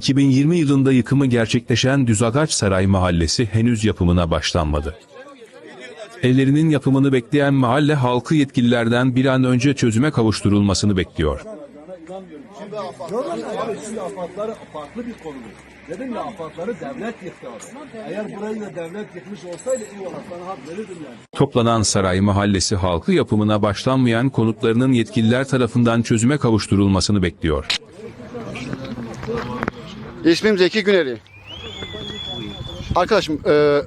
2020 yılında yıkımı gerçekleşen Düzagaç Saray Mahallesi henüz yapımına başlanmadı. Evlerinin yapımını bekleyen mahalle halkı yetkililerden bir an önce çözüme kavuşturulmasını bekliyor. Dedim ya afatları devlet yıktı. Eğer burayı da devlet yıkmış olsaydı eyvallah sana hak verirdim yani. Toplanan Saray Mahallesi halkı yapımına başlanmayan konutlarının yetkililer tarafından çözüme kavuşturulmasını bekliyor. İsmim Zeki Güneri. Arkadaşım e,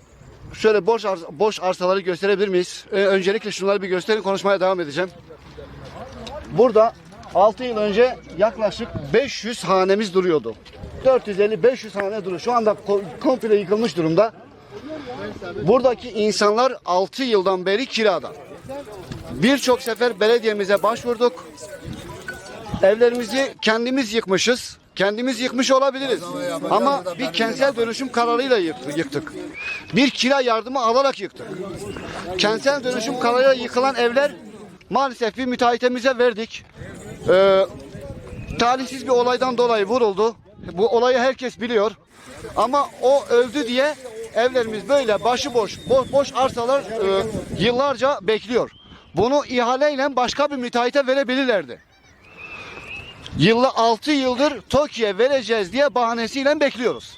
şöyle boş arsa- boş arsaları gösterebilir miyiz? E, öncelikle şunları bir gösterin konuşmaya devam edeceğim. Burada 6 yıl önce yaklaşık 500 hanemiz duruyordu. 450-500 hane duruyor. Şu anda ko- komple yıkılmış durumda. Buradaki insanlar 6 yıldan beri kirada. Birçok sefer belediyemize başvurduk. Evlerimizi kendimiz yıkmışız. Kendimiz yıkmış olabiliriz. Ama bir kentsel dönüşüm kararıyla yık- yıktık. Bir kira yardımı alarak yıktık. Kentsel dönüşüm kararıyla yıkılan evler maalesef bir müteahhitemize verdik. Ee, talihsiz bir olaydan dolayı vuruldu. Bu olayı herkes biliyor. Ama o öldü diye evlerimiz böyle başıboş, boş, boş arsalar e, yıllarca bekliyor. Bunu ihaleyle başka bir müteahhite verebilirlerdi. Yılla 6 yıldır TOKİ'ye vereceğiz diye bahanesiyle bekliyoruz.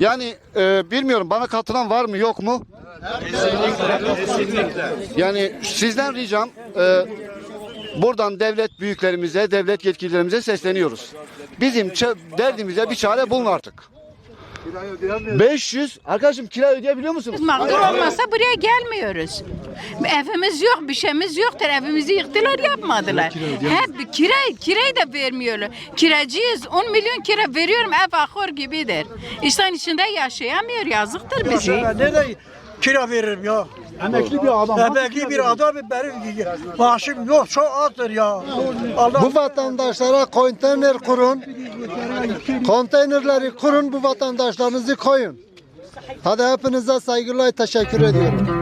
Yani e, bilmiyorum bana katılan var mı yok mu? Yani sizden ricam e, buradan devlet büyüklerimize, devlet yetkililerimize sesleniyoruz. Bizim ç- derdimize bir çare bulun artık. 500 arkadaşım kira ödeyebiliyor musunuz? Mağdur olmasa buraya gelmiyoruz. Evimiz yok, bir şeyimiz yoktur. Evimizi yıktılar, yapmadılar. Hep kira, kirayı da vermiyorlar. Kiracıyız, 10 milyon kira veriyorum, ev ahır gibidir. İnsan içinde yaşayamıyor, yazıktır bize. Ben nerede kira veririm ya? Emekli bir adam. Emekli bir adam benim maaşım yok çok azdır ya. Allah Bu vatandaşlara konteyner kurun. Konteynerleri kurun bu vatandaşlarınızı koyun. Hadi hepinize saygıyla teşekkür ediyorum.